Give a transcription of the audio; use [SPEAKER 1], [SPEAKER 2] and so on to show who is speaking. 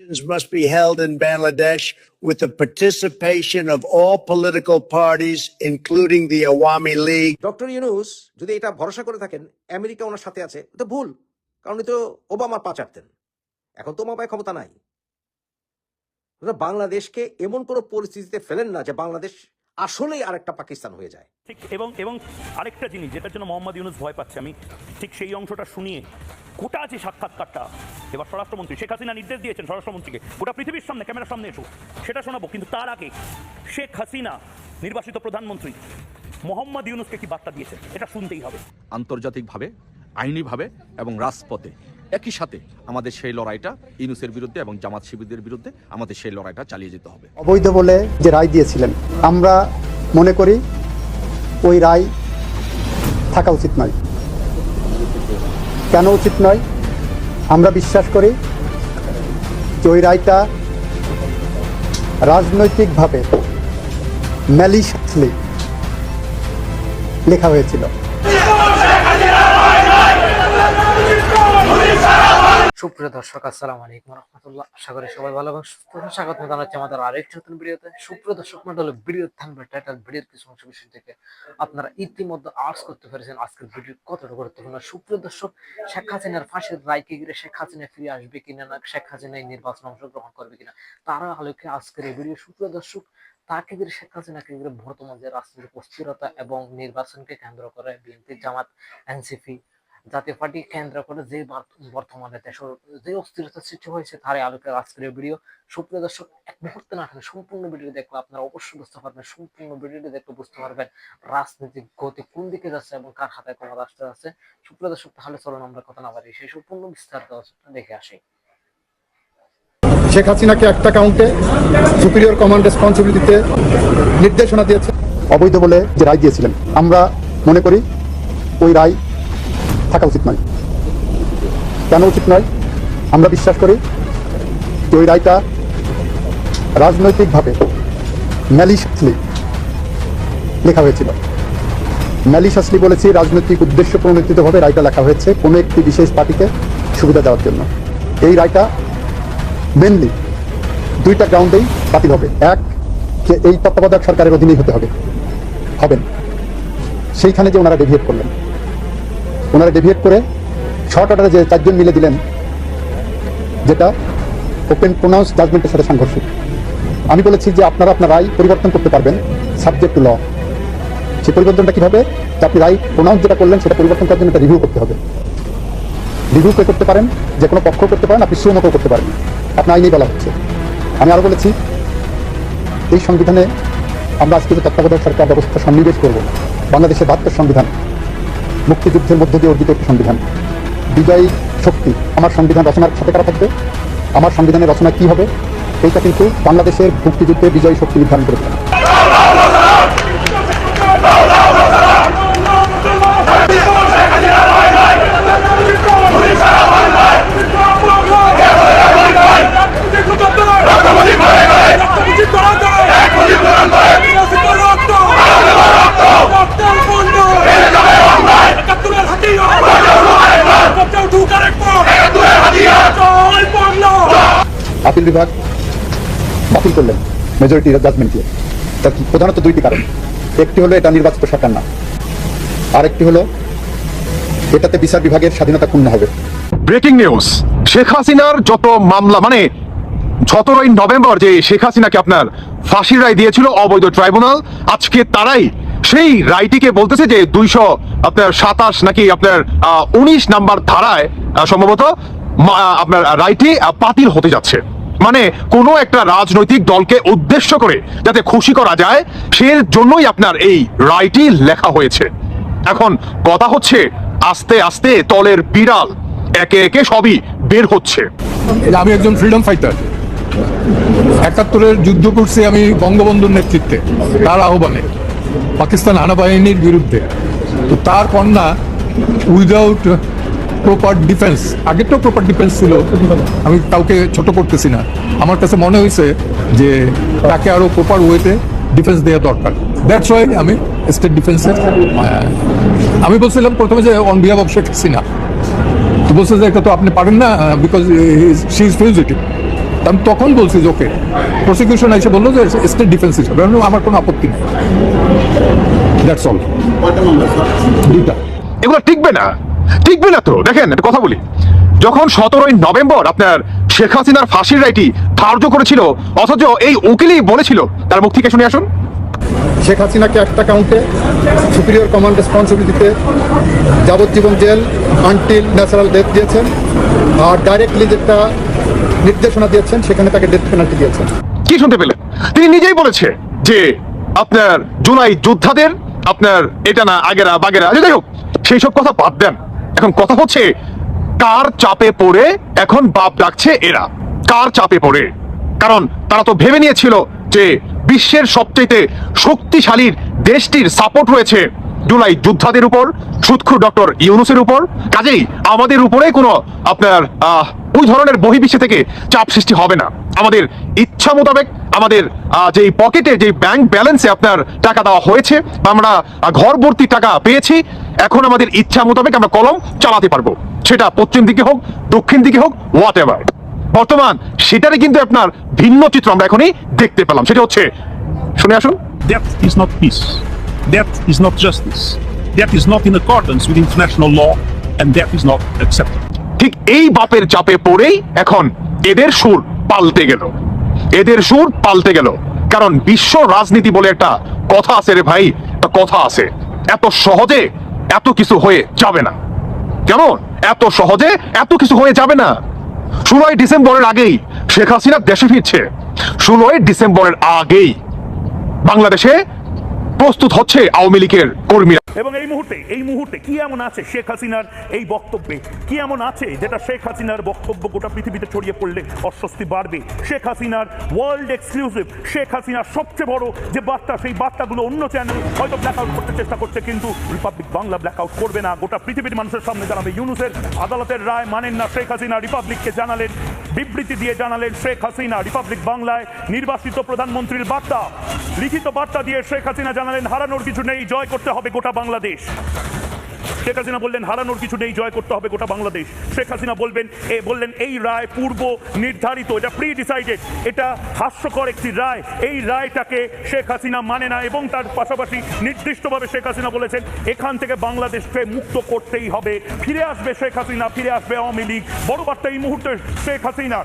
[SPEAKER 1] must be held in Bangladesh with the participation of all political parties, including the Awami League.
[SPEAKER 2] Doctor Yunus যদি এটা ভরসা করে থাকেন America ওনার সাথে আছে তো ভুল কারণ তো ওবামার পা চাটতেন এখন তো ওবামায় ক্ষমতা নাই বাংলাদেশকে এমন কোনো পরিস্থিতিতে ফেলেন না যে বাংলাদেশ আসলেই আরেকটা পাকিস্তান হয়ে যায়।
[SPEAKER 3] ঠিক এবং এবং আরেকটা জিনিস যেটার জন্য মোহাম্মদ ইউনুস ভয় পাচ্ছে আমি ঠিক সেই অংশটা শুনিয়ে গোটা যে সাক্ষাৎকারটা এবার স্বরাষ্ট্রমন্ত্রী শেখ হাসিনা নির্দেশ দিয়েছেন স্বরাষ্ট্রমন্ত্রীকে গোটা পৃথিবীর সামনে ক্যামেরার সামনে এসো সেটা শোনাবো কিন্তু তার আগে শেখ হাসিনা নির্বাচিত প্রধানমন্ত্রী মোহাম্মদ ইউনুসকে কি বার্তা দিয়েছেন এটা শুনতেই হবে।
[SPEAKER 4] আন্তর্জাতিকভাবে আইনিভাবে এবং রাজপথে একই সাথে আমাদের সেই লড়াইটা ইনুসের বিরুদ্ধে এবং জামাত শিবিরদের বিরুদ্ধে আমাদের সেই লড়াইটা চালিয়ে যেতে হবে।
[SPEAKER 5] অবৈধ বলে যে রায় দিয়েছিলেন, আমরা মনে করি ওই রায় থাকা উচিত নয়। কেন উচিত নয়? আমরা বিশ্বাস করি যে ওই রায়টা রাজনৈতিকভাবে ম্যালিশাসলি লেখা হয়েছিল।
[SPEAKER 6] সুপ্রিয় দর্শক, আসসালামু আলাইকুম রহমতুল্লাহ। আশা করি সবাই ভালো এবং সুস্থ। স্বাগত জানাচ্ছি আমাদের আরেকটি নতুন ভিডিওতে। সুপ্রিয় দর্শক মন্ডল ভিডিও থাকবে টাইটেল ভিডিওর কিছু অংশ বিষয় থেকে আপনারা ইতিমধ্যে আর্টস করতে পেরেছেন আজকের ভিডিও কতটা গুরুত্বপূর্ণ। সুপ্রিয় দর্শক, শেখ হাসিনার ফাঁসির রায়কে ঘিরে শেখ হাসিনা ফিরে আসবে কিনা না, শেখ হাসিনা নির্বাচনে অংশগ্রহণ করবে কিনা, তারা আলোকে আজকের এই ভিডিও সুপ্রিয় দর্শক, তাকে ঘিরে শেখ হাসিনাকে ঘিরে বর্তমান যে রাজনৈতিক অস্থিরতা এবং নির্বাচনকে কেন্দ্র করে BNP Jamaat, NCP Jatiya party কেন্দ্র করে যে বর্তমানে দেশের যে অস্থিরতা সৃষ্টি হয়েছে তার আলোকে আজকের ভিডিও সুপ্রিয় দর্শক এক মুহূর্তে না থাকলে সম্পূর্ণ ভিডিও দেখলে আপনারা অবশ্যই বুঝতে পারবেন সম্পূর্ণ ভিডিওটি দেখলে বুঝতে পারবেন রাজনৈতিক গতি কোন দিকে যাচ্ছে এবং কার হাতে ক্ষমতা আসতে যাচ্ছে। সুপ্রিয় দর্শক তাহলে চলুন আমরা কথা না বাড়ি সেই সম্পূর্ণ বিস্তারিত দেখে আসি।
[SPEAKER 7] শেখ হাসিনাকে একটা কাউন্টে সুপিরিয়র কমান্ড রেসপন্সিবিলিটিতে নির্দেশনা দিয়েছে।
[SPEAKER 5] অবৈধ বলে যে রায় দিয়েছিলেন। আমরা মনে করি ওই রায় থাকা উচিত নয়। কেন উচিত নয়? আমরা বিশ্বাস করি যে ওই রায়টা রাজনৈতিকভাবে ম্যালিশাসলি লেখা হয়েছিল। ম্যালিশাসলি বলেছি, রাজনৈতিক উদ্দেশ্য প্রণোদিতভাবে রায়টা লেখা হয়েছে কোনো একটি বিশেষ পার্টিকে সুবিধা দেওয়ার জন্য। এই রায়টা মেনলি দুইটা গ্রাউন্ডেই বাতিল হবে। এক, যে এই তত্ত্বাবধায়ক সরকারের অধীনেই হতে হবে। হবেন। সেইখানে যে ওনারা ডেভিয়েট করলেন। ওনারা ডেভিয়েট করে শর্ট অর্ডারে যে চারজন মিলে দিলেন, যেটা ওপেন প্রোনাউন্স জাজমেন্টের সাথে সাংঘর্ষিক। আমি বলেছি যে আপনারা আপনার রায় পরিবর্তন করতে পারবেন সাবজেক্ট টু ল সেই পরিবর্তনটা কীভাবে? যে আপনি রায় প্রোনাউন্স যেটা করলেন, সেটা পরিবর্তন করার জন্য একটা রিভিউ করতে হবে। রিভিউ কে করতে পারেন, যে কোনো পক্ষ করতে পারেন, আপনি সুমতো করতে পারেন। আপনার আইনেই বলা হচ্ছে। আমি আরও বলেছি, এই সংবিধানে আমরা আজকে তত্ত্বাবধায়ক সরকার ব্যবস্থা সন্নিবেশ করব, বাংলাদেশের বাহাত্তর সংবিধান মুক্তিযুদ্ধের মধ্যে দিয়ে অর্জিত একটি সংবিধান। বিজয়ী শক্তি, আমার সংবিধান রচনার সাথে করা থাকবে? আমার সংবিধানের রচনা কী হবে? এইটা কিন্তু বাংলাদেশের মুক্তিযুদ্ধে বিজয়ী শক্তি নির্ধারণ করে আপিল বিভাগ বাতিল করলেন। মেজরিটি জাজমেন্ট দিয়ে। তার প্রধানত দুইটি কারণ। একটি হলো এটা নির্বাচিত সরকার না। আরেকটি হলো এটাতে বিচার বিভাগের স্বাধীনতা ক্ষুণ্ণ হবে।
[SPEAKER 8] Breaking news. শেখ হাসিনার যত মামলা মানে সতেরোই নভেম্বর যে শেখ হাসিনাকে আপনার ফাঁসির রায় দিয়েছিল অবৈধ ট্রাইব্যুনাল, আজকে তারাই সেই রায়টিকে বলতেছে যে দুইশো আপনার সাতাশ নাকি আপনার উনিশ নাম্বার ধারায় সম্ভবত আপনার রায়টি বাতিল হতে যাচ্ছে। মানে কোনো একটা রাজনৈতিক দলকে উদ্দেশ্য করে যাতে খুশি করা যায় সে জন্যই আপনার এই রায়টি লেখা হয়েছে। এখন কথা হচ্ছে, আস্তে আস্তে তলের বিড়াল একে একে সবই বের হচ্ছে।
[SPEAKER 7] আমি একজন ফ্রিডম ফাইটার একাত্তরের যুদ্ধ করছি আমি বঙ্গবন্ধুর নেতৃত্বে, তার আহ্বানে। পাকিস্তান আনাবাহিনীর বিরুদ্ধে। তো তার কন্যা উইদাউট প্রপার ডিফেন্স আগের তো প্রপার ডিফেন্স ছিল। আমি কাউকে ছোট করতেছি না। আমার কাছে মনে হয়েছে যে তাকে আরও প্রপার ওয়েতে ডিফেন্স দেওয়া দরকার। দ্যাটস ওয়াই আমি স্টেট ডিফেন্সের আমি বলছিলাম প্রথমে যে on behalf of Sheikh Hasina তো বলছে যে এটা তো আপনি পারেন না বিকজ শি ইজ ফিউজিটিভ আমি তখন বলছি যে ওকে প্রসিকিউশন এসে বলল যে স্টেট ডিফেন্স হিসাবে। আমার কোনো আপত্তি নেই। দ্যাটস অল দুইটা।
[SPEAKER 8] এগুলো টিকবে না। টিকবে না তো? দেখেন একটা কথা বলি। যখন সতেরোই নভেম্বর আপনার শেখ হাসিনার ফাঁসির রায়টি ধার্য করেছিল অথচ এই উকিলই বলেছিল তার মুখ থেকে শুনে আসুন।
[SPEAKER 5] শেখ হাসিনাকে একটা কাউন্টে সুপিরিয়র কমান্ড রেসপন্সিবিলিটিতে যাবজ্জীবন জেল আনটিল ন্যাচারাল ডেথ দিয়েছেন আর ডাইরেক্টলি যেটা নির্দেশনা দিয়েছেন সেখানে তাকে ডেথ পেনাল্টি দিয়েছেন।
[SPEAKER 8] কি শুনতে পেলেন? তিনি নিজেই বলেছে যে আপনার জুলাই যোদ্ধাদের আপনার এটা না আগেরা বাগেরা আচ্ছা, যাই হোক সেই সব কথা বাদ দেন। এখন কথা হচ্ছে, কার চাপে পড়ে এখন বাপ ডাকছে এরা? কার চাপে পড়ে? কারণ তারা তো ভেবে নিয়েছিল যে বিশ্বের সবচেয়ে শক্তিশালী দেশটির সাপোর্ট রয়েছে। জুলাই যোদ্ধাদের উপর সুৎখু ডক্টর ইউনুসের উপর। কাজেই আমাদের উপরে কোনো আপনার ওই ধরনের বহির্বিশ্বে থেকে চাপ সৃষ্টি হবে না। আমাদের ইচ্ছা মোতাবেক আমাদের যেই পকেটে যে ব্যাংক ব্যালেন্সে আপনার টাকা দেওয়া হয়েছে আমরা ঘর ভর্তি টাকা পেয়েছি, এখন আমাদের ইচ্ছা মোতাবেক আমরা কলম চালাতে পারব। সেটা পশ্চিম দিকে হোক, দক্ষিণ দিকে হোক হোয়াট এভার বর্তমান সেটারই কিন্তু আপনার ভিন্ন চিত্র আমরা এখনই দেখতে পেলাম। সেটা হচ্ছে, শুনে আসুন।
[SPEAKER 9] Is not peace. That is not justice. That is not in accordance with international law, and that is not acceptable.
[SPEAKER 8] ঠিক এই বাপের চাপে পড়েই এখন এদের সুর পাল্টে গেল। এদের সুর পাল্টে গেল। কারণ বিশ্ব রাজনীতি বলে একটা কথা আছে রে ভাই একটা কথা আছে। এত সহজে এত কিছু হয়ে যাবে না। কেমন? এত সহজে এত কিছু হয়ে যাবে না। ষোলোই ডিসেম্বরের আগেই শেখ হাসিনা দেশে ফিরছে। ষোলোই ডিসেম্বরের আগেই বাংলাদেশে প্রস্তুত হচ্ছে আওয়ামী লীগের কর্মীরা।
[SPEAKER 3] এবং এই মুহূর্তে এই মুহূর্তে কি এমন আছে শেখ হাসিনার এই বক্তব্যে? কি এমন আছে যেটা শেখ হাসিনার বক্তব্য গোটা পৃথিবীতে ছড়িয়ে পড়লে অস্বস্তি বাড়বে? শেখ হাসিনার ওয়ার্ল্ড এক্সক্লুসিভ শেখ হাসিনার সবচেয়ে বড় যে বার্তা, সেই বার্তাগুলো অন্য চ্যানেল হয়তো ব্ল্যাক আউট করতে চেষ্টা করছে, কিন্তু রিপাবলিক বাংলা ব্ল্যাক আউট করবে না। গোটা পৃথিবীর মানুষের সামনে জানাবে ইউনুসের, আদালতের রায় মানেন না শেখ হাসিনা রিপাবলিককে জানালেন, বিবৃতি দিয়ে জানালেন শেখ হাসিনা রিপাবলিক বাংলায় নির্বাচিত প্রধানমন্ত্রীর বার্তা। লিখিত বার্তা দিয়ে শেখ হাসিনা জানালেন, হারানোর কিছু নেই, জয় করতে হবে গোটা বাংলাদেশ। শেখ হাসিনা বললেন, হারানোর কিছু নেই, জয় করতে হবে গোটা বাংলাদেশ। শেখ হাসিনা বলবেন, এ বললেন, এই রায় পূর্ব নির্ধারিত, এটা প্রি ডিসাইডেড এটা হাস্যকর একটি রায়। এই রায়টাকে শেখ হাসিনা মানে না এবং তার পাশাপাশি নির্দিষ্টভাবে শেখ হাসিনা বলেছেন, এখান থেকে বাংলাদেশকে মুক্ত করতেই হবে। ফিরে আসবে শেখ হাসিনা, ফিরে আসবে আওয়ামী লীগ। বড় বার্তা এই মুহূর্তে শেখ হাসিনা।